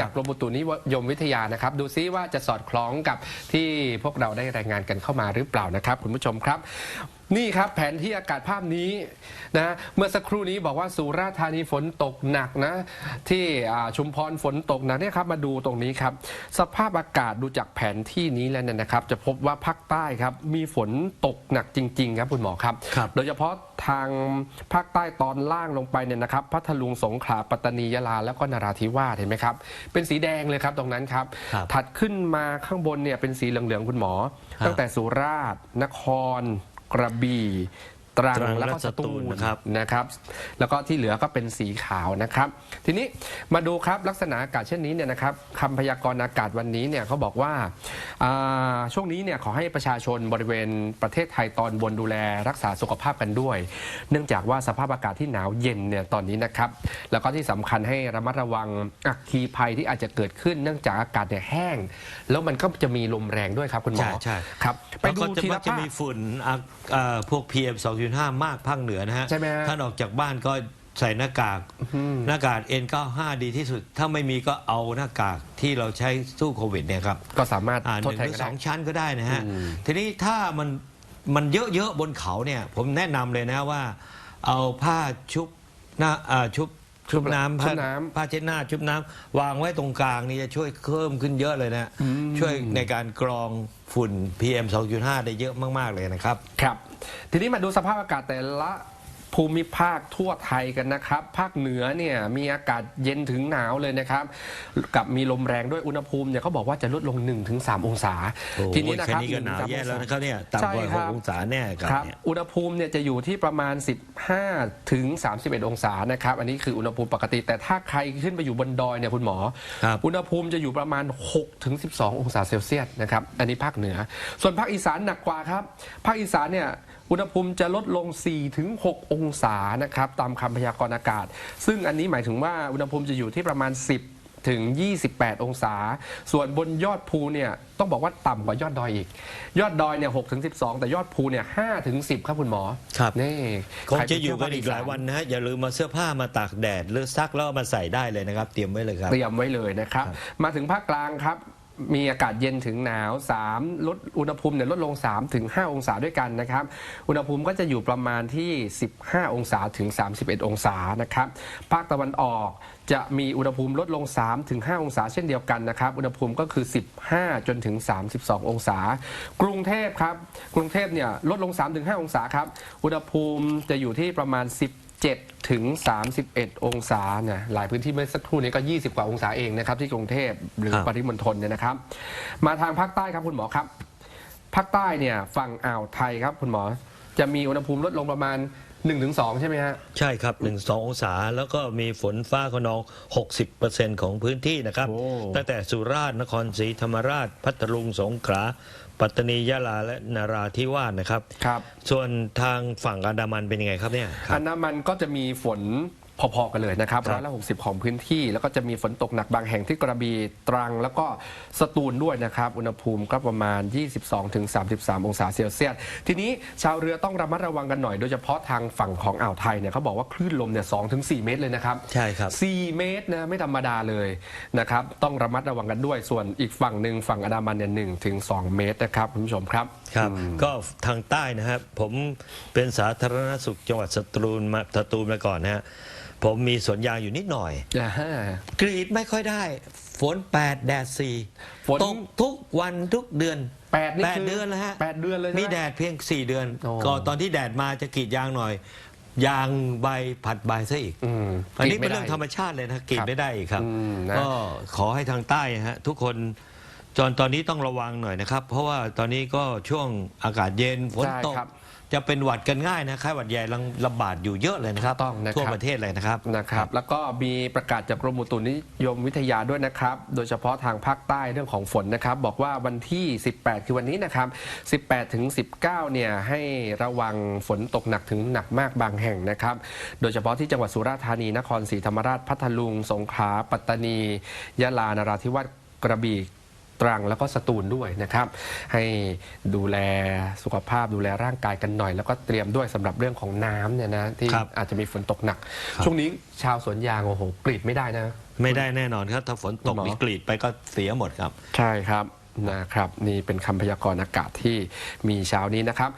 จากกรมอุตุนิยมวิทยานะครับ ดูซิว่าจะสอดคล้องกับที่พวกเราได้รายงานกันเข้ามาหรือเปล่านะครับ คุณผู้ชมครับนี่ครับแผนที่อากาศภาพนี้นะเมื่อสักครู่นี้บอกว่าสุราษฎร์ธานีฝนตกหนักนะ ที่อ่าชุมพรฝนตกหนักเนี่ยครับมาดูตรงนี้ครับ สภาพอากาศดูจากแผนที่นี้แล้วเนี่ยนะครับ จะพบว่าภาคใต้ครับมีฝนตกหนักจริง ๆ ครับคุณหมอครับครับโดยเฉพาะทางภาคใต้ตอนล่างลงไปเนี่ยนะครับพัทลุงสงขลาปัตตานียะลาแล้วก็นราธิวาสเห็นไหมครับ เป็นสีแดงเลยครับตรงนั้นครับครับถัดขึ้นมาข้างบนเนี่ยเป็นสีเหลืองๆคุณหมอครับตั้งแต่สุราษฎร์นครก ระบี่ ตรังตรังแล้วก็และสสตูตูลลนะครับนะครับแล้วก็ที่เหลือก็เป็นสีขาวนะครับ ทีนี้มาดูครับลักษณะอากาศเช่นนี้เนี่ยนะครับคำพยากรณ์อากาศวันนี้เนี่ยเขาบอกว่าอ่าช่วงนี้เนี่ยขอให้ประชาชนบริเวณประเทศไทยตอนบนดูแลรักษาสุขภาพกันด้วย เนื่องจากว่าสภาพอากาศที่หนาวเย็นเนี่ยตอนนี้นะครับ แล้วก็ที่สำคัญให้ระมัดระวังอัคคีภัยที่อาจจะเกิดขึ้น เนื่องจากอากาศเนี่ยแห้ง แล้วมันก็จะมีลมแรงด้วยครับคุณหมอใช่ใช่ ครับไปแล้วดูก็จะทีมัละกจะภาพ มีฝุ่นอะเอ่อพวก PM 2.5มากภาคเหนือนะฮะใช่ไหมฮะ ท่านออกจากบ้านก็ใส่หน้ากาก หน้ากาก N95 ดีที่สุด ถ้าไม่มีก็เอาหน้ากากที่เราใช้สู้โควิดเนี่ยครับก็สามารถอ่าหทดนึ่งแทหนรือกันสได้ องชั้นก็ได้นะฮะ อืม ทีนี้ถ้ามันมันเยอะๆบนเขาเนี่ย ผมแนะนำเลยนะว่า เอาผ้าชุบหน้าอ่าชุบ ชุบน้ำชุผ้าบน้ำ ผ้าเช็ดหน้าชุบน้ำวางไว้ตรงกลางนี่จะช่วยเพิ่มขึ้นเยอะเลยนะ ช่วยในการกรองฝุ่น PM 2.5 ได้เยอะมาก ๆ เลยนะครับ ครับ ทีนี้มาดูสภาพอากาศแต่ละ ภูมิภาคทั่วไทยกันนะครับ ภาคเหนือเนี่ยมีอากาศเย็นถึงหนาวเลยนะครับ กับมีลมแรงด้วยอุณหภูมิเนี่ยเขาบอกว่าจะลดลง 1-3 องศาโอ้โหทีนี้นะคแค่รับนี้ก็หนาว1-3แย่แล้วองศนะครับเนี่ยต่ำกว่าใช่ครับ6องศาแน่ครับครับเนี่ยอุณหภูมิเนี่ยจะอยู่ที่ประมาณ 15ถึง31 องศานะครับอันนี้คืออุณหภูมิปกติ แต่ถ้าใครขึ้นไปอยู่บนดอยเนี่ยคุณหมอครับอุณหภูมิจะอยู่ประมาณ6ถึง12 องศาเซลเซียสนะครับอันนี้ภาคเหนือ ส่วนภาคอีสานหนักกว่าครับภาคอีสานเนี่ย อุณหภูมิจะลดลง4ถึง6องศานะครับตามคำพยากรณ์อากาศ ซึ่งอันนี้หมายถึงว่าอุณหภูมิจะอยู่ที่ประมาณ 10ถึง 28 องศา ส่วนบนยอดภูเนี่ย ต้องบอกว่าต่ำกว่ายอดดอยอีก ยอดดอยเนี่ย6ถึง 12 แต่ยอดภูเนี่ย5ถึง 10 ครับคุณหมอ ครับ นี่คงใรไปจะอยู่เที่วกันอีกหลายภควันนะฮะ อย่าลืมมาเสื้อผ้ามาตากแดดหรือซักแล้วเอามาใส่ได้เลยนะครับ เตรียมไว้เลยครับ เตรียมไว้เลยนะครับครับมาถึงภาคกลางครับ มีอากาศเย็นถึงหนาว 3 ลดอุณหภูมิเนี่ยลดลง 3 ถึง 5 องศาด้วยกันนะครับ อุณหภูมิก็จะอยู่ประมาณที่ 15 องศาถึง 31 องศานะครับ ภาคตะวันออกจะมีอุณหภูมิลดลง 3 ถึง 5 องศาเช่นเดียวกันนะครับ อุณหภูมิก็คือ 15 จนถึง 32 องศา กรุงเทพครับ กรุงเทพเนี่ยลดลง 3 ถึง 5 องศาครับ อุณหภูมิจะอยู่ที่ประมาณ 10 7ถึง 31 องศาเนี่ยหลายพื้นที่เมื่อสักครู่นี้ก็ 20 กว่าองศาเองนะครับที่กรุงเทพหรือครับ ปริมณฑลเนี่ยนะครับ มาทางภาคใต้ครับคุณหมอครับ ภาคใต้เนี่ยฝั่งอ่าวไทยครับคุณหมอ จะมีอุณหภูมิลดลงประมาณ 1-2 ใช่ไหมฮะ ใช่ครับ 1 2 องศา แล้วก็มีฝนฟ้าขนอง 60%ของพื้นที่นะครับ โอ้ ตั้งแต่สุราษฎร์นครศรีธรรมราช พัทลุงสงขลา ปัตตานียะลาและนาราธิวาสนะครับ ครับ ส่วนทางฝั่งอันดามันเป็นยังไงครับเนี่ยครัอับนดามันก็จะมีฝน พอๆกันเลยนะครับครัร้อบยละหกสิบของพื้นที่ แล้วก็จะมีฝนตกหนักบางแห่งที่กระบี่ตรัง แล้วก็สตูลด้วยนะครับ อุณหภูมิก็ประมาณ 22-33 องศาเซลเซียส ทีนี้ชาวเรือต้องระมัดระวังกันหน่อย โดยเฉพาะทางฝั่งของอ่าวไทยเนี่ยเขาบอกว่าคลื่นลมเนี่ย2-4 เมตรเลยนะครับใช่ครับ 4 เมตรนะไม่ธรรมดาเลยนะครับต้องระมัดระวังกันด้วยส่วนอีกฝั่งหนึ่งฝั่งอันดามันเนี่ยหนึ่งถึงสองเมตรนะครับคุณผู้ชมครับครับ ก็ทางใต้นะครับผมเป็นสาธารณสุขจังหวัดสตูลมาสตูลมาก่อนนะฮะ ผมมีสวนยางอยู่นิดหน่อย อ่าฮะ กรีดไม่ค่อยได้ ฝน 8 แดดฝน 4ตกทุกวันทุกเดือนแปดนี่แปดคือเดือนแล้วฮะ แปดเดือนเลยใช่ไหมมีแดดเพียง 4 เดือน โอ้ก่อนตอนที่แดดมาจะกรีดยางหน่อย ยางใบผัดใบซะอีก อืมอันนี้กรีดเป็นไม่ได้เรื่องธรรมชาติเลยนะกรีดไม่ได้อีกครับ อืมนะ ก็ขอให้ทางใต้ฮะทุกคนจนตอนนี้ต้องระวังหน่อยนะครับ เพราะว่าตอนนี้ก็ช่วงอากาศเย็นฝนตกใช่ครับ จะเป็นหวัดกันง่ายนะไข้หวัดใหญ่ลังระบาดอยู่เยอะเลยนะครับต้องนะครับ ทั่วประเทศเลยนะครับ นะครับแล้วก็มีประกาศจากกรมอุตุนิยมวิทยาด้วยนะครับ โดยเฉพาะทางภาคใต้เรื่องของฝนนะครับ บอกว่าวันที่ 18 คือวันนี้นะครับ 18 ถึง 19 เนี่ยให้ระวังฝนตกหนักถึงหนักมากบางแห่งนะครับ โดยเฉพาะที่จังหวัดสุราษฎร์ธานี นครศรีธรรมราช พัทลุง สงขลา ปัตตานี ยะลา นราธิวาส กระบี่ ตรังแล้วก็สตูลด้วยนะครับ ให้ดูแลสุขภาพดูแลร่างกายกันหน่อย แล้วก็เตรียมด้วยสำหรับเรื่องของน้ำเนี่ยนะที่ครับอาจจะมีฝนตกหนักครับช่วงนี้ชาวสวนยางโอ้โหกรีดไม่ได้นะ ไม่ได้แน่นอนครับ ถ้าฝนตกคุณหมอ นี่กรีดไปก็เสียหมดครับ ใช่ครับนะครับ นี่เป็นคำพยากรณ์อากาศที่มีเช้านี้นะครับ